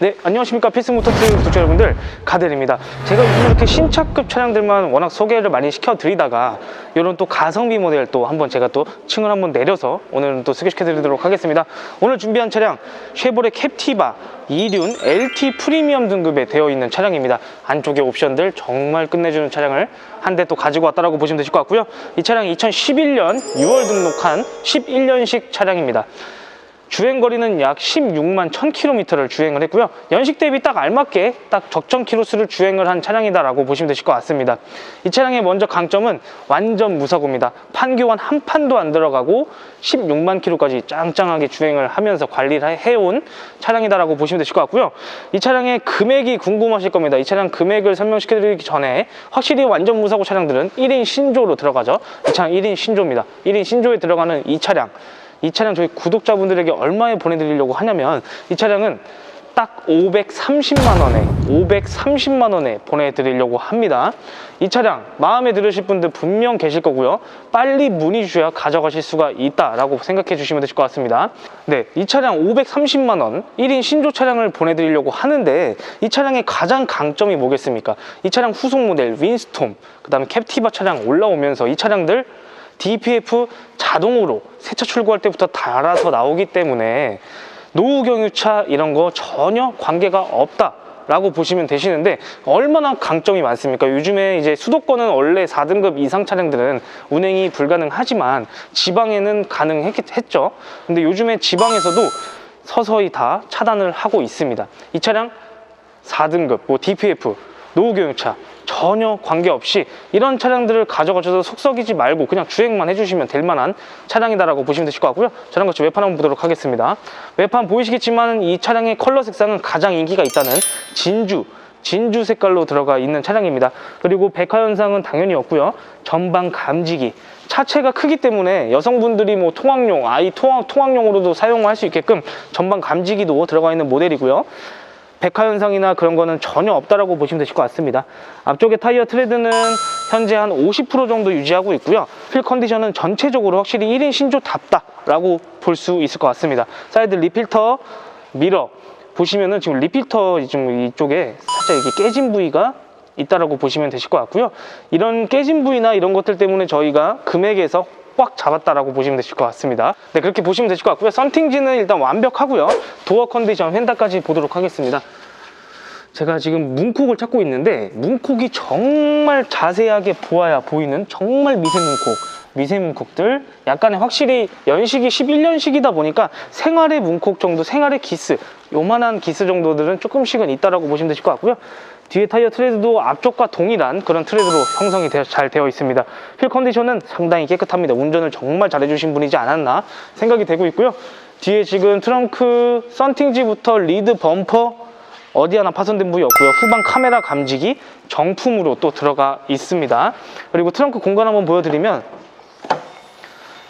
네, 안녕하십니까. 필승모터스 구독자 여러분들, 가델입니다. 제가 요즘 이렇게 신차급 차량들만 워낙 소개를 많이 시켜드리다가 이런 또 가성비 모델 또 한번 제가 또 층을 한번 내려서 오늘은 또 소개시켜 드리도록 하겠습니다. 오늘 준비한 차량, 쉐보레 캡티바 2륜 LT 프리미엄 등급에 되어 있는 차량입니다. 안쪽에 옵션들 정말 끝내주는 차량을 한 대 또 가지고 왔다라고 보시면 되실 것 같고요. 이 차량 2011년 6월 등록한 11년식 차량입니다. 주행 거리는 약 16만 1000km를 주행을 했고요. 연식 대비 딱 알맞게 딱 적정 키로수를 주행을 한 차량이다라고 보시면 되실 것 같습니다. 이 차량의 먼저 강점은 완전 무사고입니다. 판교환 한 판도 안 들어가고 16만 km까지 짱짱하게 주행을 하면서 관리를 해온 차량이다라고 보시면 되실 것 같고요. 이 차량의 금액이 궁금하실 겁니다. 이 차량 금액을 설명시켜 드리기 전에 확실히 완전 무사고 차량들은 1인 신조로 들어가죠. 이 차량 1인 신조입니다. 1인 신조에 들어가는 이 차량 이 차량 저희 구독자분들에게 얼마에 보내드리려고 하냐면 이 차량은 딱 530만 원에 530만 원에 보내드리려고 합니다. 이 차량 마음에 들으실 분들 분명 계실 거고요. 빨리 문의 주셔야 가져가실 수가 있다라고 생각해 주시면 되실 것 같습니다. 네, 이 차량 530만 원 1인 신조 차량을 보내드리려고 하는데 이 차량의 가장 강점이 뭐겠습니까? 이 차량 후속 모델 윈스톰 그 다음에 캡티바 차량 올라오면서 이 차량들 DPF 자동으로 세차 출고할 때부터 달아서 나오기 때문에 노후 경유차 이런 거 전혀 관계가 없다. 라고 보시면 되시는데 얼마나 강점이 많습니까? 요즘에 이제 수도권은 원래 4등급 이상 차량들은 운행이 불가능하지만 지방에는 가능했죠. 근데 요즘에 지방에서도 서서히 다 차단을 하고 있습니다. 이 차량 4등급, 뭐 DPF, 노후경유차 전혀 관계없이 이런 차량들을 가져가셔서 속썩이지 말고 그냥 주행만 해주시면 될 만한 차량이다라고 보시면 되실 것 같고요. 저랑 같이 외판 한번 보도록 하겠습니다. 외판 보이시겠지만 이 차량의 컬러 색상은 가장 인기가 있다는 진주 진주 색깔로 들어가 있는 차량입니다. 그리고 백화 현상은 당연히 없고요. 전방 감지기 차체가 크기 때문에 여성분들이 뭐 통학용, 아이 통학, 통학용으로도 사용할 수 있게끔 전방 감지기도 들어가 있는 모델이고요. 백화 현상이나 그런 거는 전혀 없다라고 보시면 되실 것 같습니다. 앞쪽의 타이어 트레드는 현재 한 50% 정도 유지하고 있고요. 휠 컨디션은 전체적으로 확실히 1인 신조답다라고 볼 수 있을 것 같습니다. 사이드 리필터, 미러 보시면은 지금 리필터 지금 이쪽에 살짝 이렇게 깨진 부위가 있다라고 보시면 되실 것 같고요. 이런 깨진 부위나 이런 것들 때문에 저희가 금액에서 꽉 잡았다라고 보시면 되실 것 같습니다. 네, 그렇게 보시면 되실 것 같고요. 썬팅지는 일단 완벽하고요. 도어 컨디션, 휀다까지 보도록 하겠습니다. 제가 지금 문콕을 찾고 있는데 문콕이 정말 자세하게 보아야 보이는 정말 미세 문콕 미세 문콕들 약간의 확실히 연식이 11년식이다 보니까 생활의 문콕 정도 생활의 기스 요만한 기스 정도들은 조금씩은 있다라고 보시면 되실 것 같고요 뒤에 타이어 트레드도 앞쪽과 동일한 그런 트레드로 형성이 되어- 잘 되어 있습니다 휠 컨디션은 상당히 깨끗합니다 운전을 정말 잘해주신 분이지 않았나 생각이 되고 있고요 뒤에 지금 트렁크 썬팅지부터 리드 범퍼 어디 하나 파손된 부위 없고요. 후방 카메라 감지기 정품으로 또 들어가 있습니다. 그리고 트렁크 공간 한번 보여드리면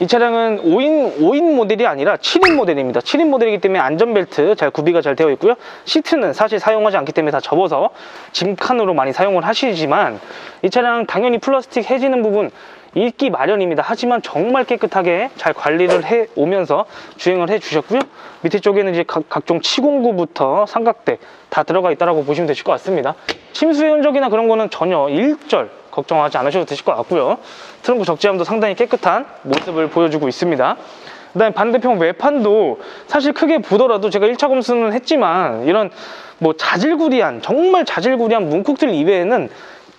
이 차량은 5인, 5인 모델이 아니라 7인 모델입니다. 7인 모델이기 때문에 안전벨트 잘 구비가 잘 되어 있고요. 시트는 사실 사용하지 않기 때문에 다 접어서 짐칸으로 많이 사용을 하시지만 이 차량 당연히 플라스틱 해지는 부분 있기 마련입니다. 하지만 정말 깨끗하게 잘 관리를 해 오면서 주행을 해 주셨고요. 밑에 쪽에는 이제 각, 각종 치공구부터 삼각대 다 들어가 있다고 보시면 되실 것 같습니다. 침수의 흔적이나 그런 거는 전혀 일절 걱정하지 않으셔도 되실 것 같고요. 트렁크 적재함도 상당히 깨끗한 모습을 보여주고 있습니다. 그다음에 반대편 외판도 사실 크게 보더라도 제가 1차 검수는 했지만 이런 뭐 자질구리한 정말 자질구리한 문콕들 이외에는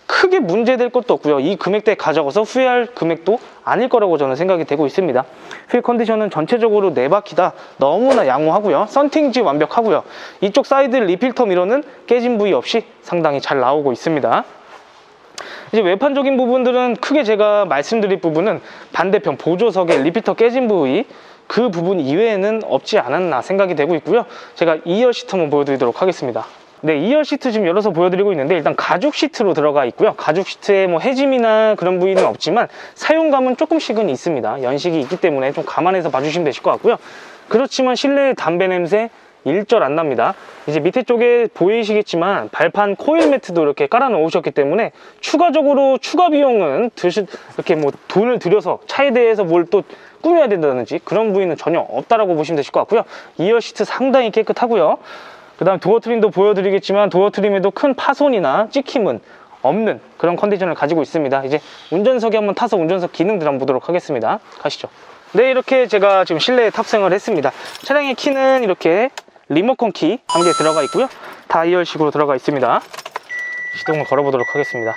크게 문제될 것도 없고요. 이 금액대에 가져가서 후회할 금액도 아닐 거라고 저는 생각이 되고 있습니다. 휠 컨디션은 전체적으로 네 바퀴 다 너무나 양호하고요. 썬팅지 완벽하고요. 이쪽 사이드 리필터 미러는 깨진 부위 없이 상당히 잘 나오고 있습니다. 이제 외판적인 부분들은 크게 제가 말씀드릴 부분은 반대편 보조석의 리피터 깨진 부위 그 부분 이외에는 없지 않았나 생각이 되고 있고요. 제가 2열 시트 한번 보여드리도록 하겠습니다. 네, 2열 시트 지금 열어서 보여드리고 있는데 일단 가죽 시트로 들어가 있고요. 가죽 시트에 뭐 해짐이나 그런 부위는 없지만 사용감은 조금씩은 있습니다. 연식이 있기 때문에 좀 감안해서 봐주시면 되실 것 같고요. 그렇지만 실내 담배 냄새 일절 안 납니다. 이제 밑에 쪽에 보이시겠지만 발판 코일 매트도 이렇게 깔아 놓으셨기 때문에 추가적으로 추가 비용은 드시 이렇게 뭐 돈을 들여서 차에 대해서 뭘 또 꾸며야 된다든지 그런 부위는 전혀 없다라고 보시면 되실 것 같고요. 2열 시트 상당히 깨끗하고요. 그 다음 도어 트림도 보여드리겠지만 도어 트림에도 큰 파손이나 찍힘은 없는 그런 컨디션을 가지고 있습니다. 이제 운전석에 한번 타서 운전석 기능들 한번 보도록 하겠습니다. 가시죠. 네, 이렇게 제가 지금 실내에 탑승을 했습니다. 차량의 키는 이렇게 리모컨 키 한 개 들어가 있고요. 다이얼식으로 들어가 있습니다. 시동을 걸어 보도록 하겠습니다.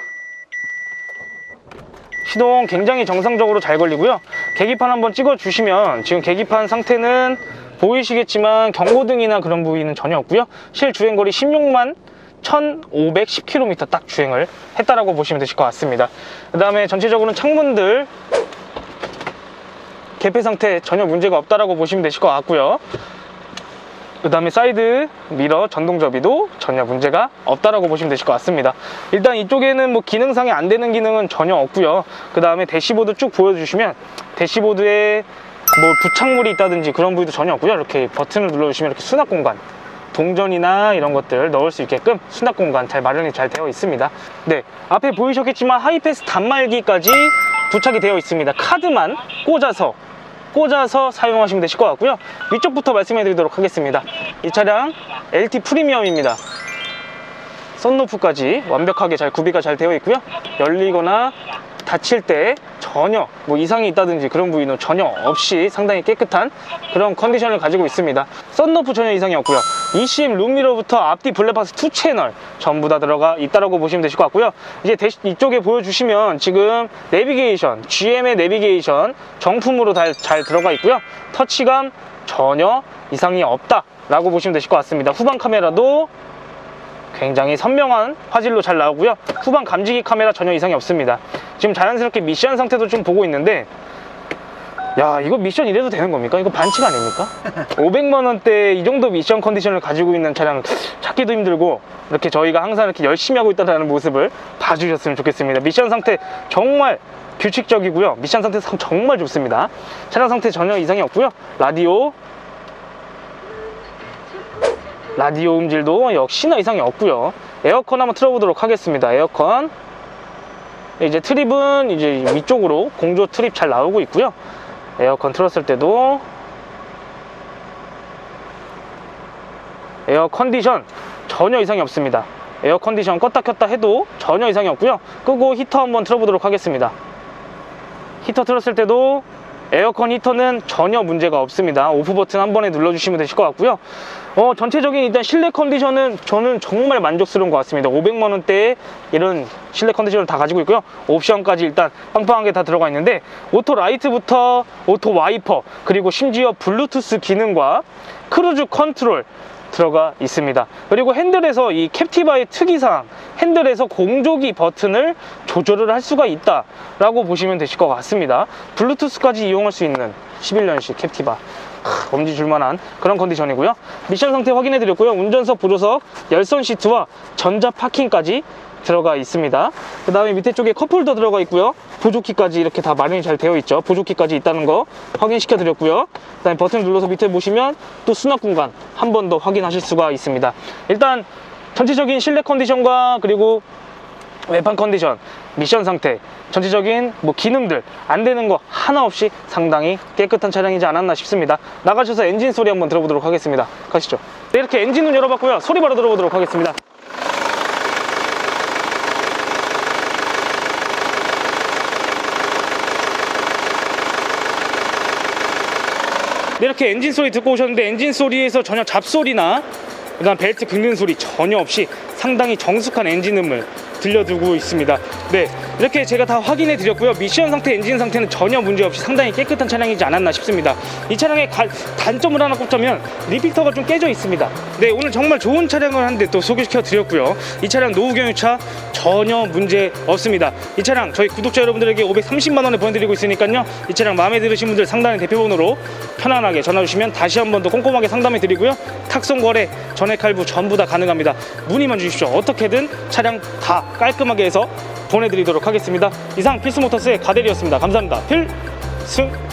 시동 굉장히 정상적으로 잘 걸리고요. 계기판 한번 찍어 주시면 지금 계기판 상태는 보이시겠지만 경고등이나 그런 부위는 전혀 없고요. 실 주행거리 16만 1510km 딱 주행을 했다라고 보시면 되실 것 같습니다. 그 다음에 전체적으로는 창문들 개폐 상태 전혀 문제가 없다라고 보시면 되실 것 같고요. 그 다음에 사이드 미러 전동 접이도 전혀 문제가 없다라고 보시면 되실 것 같습니다. 일단 이쪽에는 뭐 기능상에 안 되는 기능은 전혀 없고요. 그 다음에 대시보드 쭉 보여주시면 대시보드에 뭐 부착물이 있다든지 그런 부위도 전혀 없고요. 이렇게 버튼을 눌러주시면 이렇게 수납 공간 동전이나 이런 것들 넣을 수 있게끔 수납 공간 잘 마련이 잘 되어 있습니다. 네, 앞에 보이셨겠지만 하이패스 단말기까지 부착이 되어 있습니다. 카드만 꽂아서 꽂아서 사용하시면 되실 것 같고요. 위쪽부터 말씀해 드리도록 하겠습니다. 이 차량 LT 프리미엄입니다. 썬루프까지 완벽하게 잘 구비가 잘 되어 있고요. 열리거나 닫힐 때 전혀 뭐 이상이 있다든지 그런 부위는 전혀 없이 상당히 깨끗한 그런 컨디션을 가지고 있습니다. 썬루프 전혀 이상이 없고요. ECM 룸미러부터 앞뒤 블랙박스 2 채널 전부 다 들어가 있다라고 보시면 되실 것 같고요. 이제 대시- 이쪽에 보여주시면 지금 내비게이션, GM의 내비게이션 정품으로 다 잘 들어가 있고요. 터치감 전혀 이상이 없다 라고 보시면 되실 것 같습니다. 후방 카메라도 굉장히 선명한 화질로 잘 나오고요. 후방 감지기 카메라 전혀 이상이 없습니다. 지금 자연스럽게 미션 상태도 좀 보고 있는데 야 이거 미션 이래도 되는 겁니까? 이거 반칙 아닙니까? 500만 원대 이 정도 미션 컨디션을 가지고 있는 차량 찾기도 힘들고 이렇게 저희가 항상 이렇게 열심히 하고 있다는 모습을 봐주셨으면 좋겠습니다. 미션 상태 정말 규칙적이고요. 미션 상태 상- 정말 좋습니다. 차량 상태 전혀 이상이 없고요. 라디오 라디오 음질도 역시나 이상이 없고요. 에어컨 한번 틀어보도록 하겠습니다. 에어컨. 이제 트립은 이제 위쪽으로 공조 트립 잘 나오고 있고요. 에어컨 틀었을 때도 에어 컨디션 전혀 이상이 없습니다. 에어 컨디션 껐다 켰다 해도 전혀 이상이 없고요. 끄고 히터 한번 틀어보도록 하겠습니다. 히터 틀었을 때도 에어컨 히터는 전혀 문제가 없습니다. 오프 버튼 한 번에 눌러주시면 되실 것 같고요. 어, 전체적인 일단 실내 컨디션은 저는 정말 만족스러운 것 같습니다. 500만 원대에 이런 실내 컨디션을 다 가지고 있고요. 옵션까지 일단 빵빵하게 다 들어가 있는데 오토 라이트부터 오토 와이퍼 그리고 심지어 블루투스 기능과 크루즈 컨트롤 들어가 있습니다. 그리고 핸들에서 이 캡티바의 특이사항, 핸들에서 공조기 버튼을 조절을 할 수가 있다 라고 보시면 되실 것 같습니다. 블루투스까지 이용할 수 있는 11년식 캡티바. 하, 엄지 줄만한 그런 컨디션이고요. 미션 상태 확인해 드렸고요. 운전석, 보조석, 열선 시트와 전자 파킹까지 들어가 있습니다. 그 다음에 밑에 쪽에 컵홀더 들어가 있고요. 보조키까지 이렇게 다 마련이 잘 되어 있죠. 보조키까지 있다는 거 확인시켜 드렸고요. 그 다음에 버튼 눌러서 밑에 보시면 또 수납 공간 한 번 더 확인하실 수가 있습니다. 일단 전체적인 실내 컨디션과 그리고 외판 컨디션, 미션 상태, 전체적인 뭐 기능들 안 되는 거 하나 없이 상당히 깨끗한 차량이지 않았나 싶습니다. 나가셔서 엔진 소리 한번 들어보도록 하겠습니다. 가시죠. 네, 이렇게 엔진은 열어봤고요. 소리 바로 들어보도록 하겠습니다. 이렇게 엔진 소리 듣고 오셨는데 엔진 소리에서 전혀 잡소리나 그다음 벨트 긁는 소리 전혀 없이 상당히 정숙한 엔진 음을 들려주고 있습니다. 네, 이렇게 제가 다 확인해 드렸고요. 미션 상태, 엔진 상태는 전혀 문제 없이 상당히 깨끗한 차량이지 않았나 싶습니다. 이 차량의 가- 단점을 하나 꼽자면 리피터가 좀 깨져 있습니다. 네, 오늘 정말 좋은 차량을 한대 또 소개시켜 드렸고요. 이 차량 노후 경유차 전혀 문제 없습니다. 이 차량 저희 구독자 여러분들에게 530만 원에 보내드리고 있으니까요. 이 차량 마음에 들으신 분들 상단의 대표번호로 편안하게 전화 주시면 다시 한 번 더 꼼꼼하게 상담해 드리고요. 탁송 거래, 전액 할부 전부 다 가능합니다. 문의만 주십시오. 어떻게든 차량 다 깔끔하게 해서 보내드리도록 하겠습니다. 이상 필수모터스의 가델이었습니다. 감사합니다. 필승!